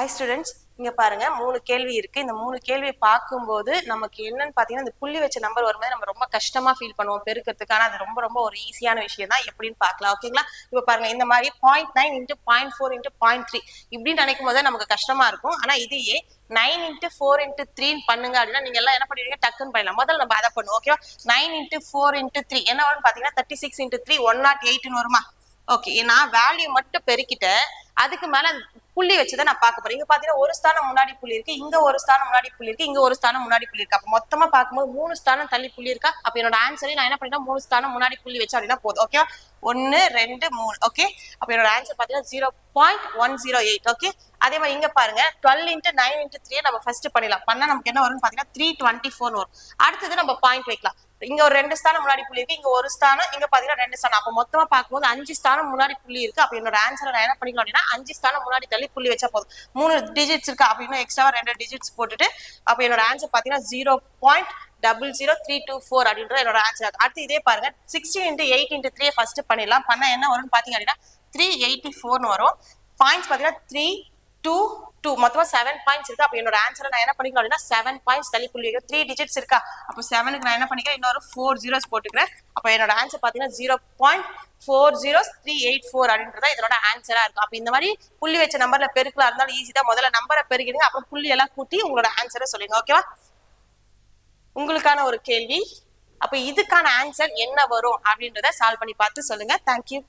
Hi students இங்க பாருங்க மூணு கேள்வி இருக்கு. இந்த மூணு கேள்வி பார்க்கும்போது நமக்கு என்னன்னு பாத்தீங்கன்னா இந்த புள்ளி வச்ச நம்பர் வரும்போது நம்ம ரொம்ப கஷ்டமா ஃபீல் பண்ணுவோம் பெருக்கிறதுக்கு. ஆனா அது ரொம்ப ரொம்ப ஒரு ஈஸியான விஷயம் தான் எப்படின்னு பார்க்கலாம் ஓகேங்களா இப்போ பாருங்க இந்த மாதிரி point nine into point four into point three இப்படின்னு நினைக்கும் போது நமக்கு கஷ்டமா இருக்கும். ஆனா இதையே நைன் இன்ட்டு ஃபோர் இன்ட்டு த்ரீன்னு பண்ணுங்க அப்படின்னா நீங்க எல்லாம் என்ன பண்ணுவீங்க டக்குன்னு பண்ணலாம் முதல்ல நம்ம அதை பண்ணுவோம் ஓகேவா nine into four into three என்ன வரும்னு பாத்தீங்கன்னா thirty six into three one nought எயிட்னு வருமா? ஓகே நான் வேல்யூ மட்டும் பெருக்கிட்டேன். அதுக்கு மேல புள்ளி வச்சுதான் நான் பார்க்க போறேன். இங்க பாத்தீங்கன்னா ஒரு ஸ்தானம் முன்னாடி புள்ளி இருக்கு இங்க ஒரு ஸ்தானம் முன்னாடி புள்ளி இருக்கு இங்க ஒரு ஸ்தானம் முன்னாடி புள்ளி இருக்கு. அப்ப மொத்தமா பார்க்கும்போது மூணு ஸ்தானம் தள்ளி புள்ளி இருக்கா? அப்ப என்னோட ஆன்சரை நான் என்ன பண்ணிட்டேன்? மூணு ஸ்தானம் முன்னாடி புள்ளி வச்சு அப்படின்னா போதும். ஓகே ஒன்னு ரெண்டு மூணு. ஓகே அப்ப என்னோட ஆன்சர் பாத்தீங்கன்னா zero point one zero eight okay அதே மாதிரி இங்க பாருங்க twelve into nine into three நம்ம ஃபர்ஸ்ட் பண்ணிடலாம். பண்ணா நமக்கு என்ன வரும்னு பாத்தீங்கன்னா த்ரீ டுவெண்ட்டி ஃபோர் வரும். அடுத்தது நம்ம பாயிண்ட் வைக்கலாம். இங்க ஒரு ரெண்டு ஸ்தானம் முன்னாடி புள்ளி இருக்கு இங்க ஒரு ஸ்தானம் இங்க பாத்தீங்கன்னா ரெண்டு ஸ்தானம். அப்ப மொத்தமா பார்க்கும்போது அஞ்சு ஸ்தானம் முன்னாடி புள்ளி இருக்கு. அப்ப என்னோட ஆன்சரை நான் என்ன பண்ணிக்கலாம் அப்படின்னா அஞ்சு ஸ்தானம் முன்னாடி தள்ளி புள்ளி வச்சா போதும். மூணு டிஜிட்ஸ் இருக்கு? அப்படின்னா எக்ஸ்ட்ரா ரெண்டு டிஜிட்ஸ் போட்டுட்டு அப்ப என்னோட ஆன்சர் பாத்தீங்கன்னா zero point double zero three two four அப்படின்றது என்னோட ஆன்சர் அடுத்து இதே பாருங்க sixteen into eight into three first பண்ணிடலாம். பண்ணா என்ன வரும்னு பாத்தீங்க அப்படின்னா த்ரீ எயிட்டி ஃபோர்னு வரும். பாயிண்ட்ஸ் பாத்தீங்கன்னா த்ரீ டூ டூ மொத்தமா செவன் பாயிண்ட்ஸ் இருக்கு. அப்ப என்னோட ஆன்சரை நான் என்ன பண்ணிக்கலாம் அப்படின்னா செவன் பாயிண்ட்ஸ் தள்ளி புள்ளி த்ரீ டிஜிட்ஸ் இருக்கா? அப்போ செவனுக்கு நான் என்ன பண்ணிக்கிறேன்? இன்னொரு ஃபோர் ஜீரோஸ் போட்டுக்கிறேன். அப்போ என்னோட ஆன்சர் பாத்தீங்கன்னா zero point four zero three eight four அப்படின்றத இதோட ஆன்சரா இருக்கும். அப்ப இந்த மாதிரி புள்ளி வச்ச நம்பர்ல பெருக்கலாம் இருந்தாலும் ஈஸி தான். முதல்ல நம்பரை பெருக்கிடுங்க. அப்புறம் புள்ளி எல்லாம் கூட்டி உங்களோட ஆன்சரை சொல்லுங்க ஓகேவா உங்களுக்கான ஒரு கேள்வி. அப்ப இதுக்கான ஆன்சர் என்ன வரும் அப்படின்றத சால்வ் பண்ணி பார்த்து சொல்லுங்க. தேங்க்யூ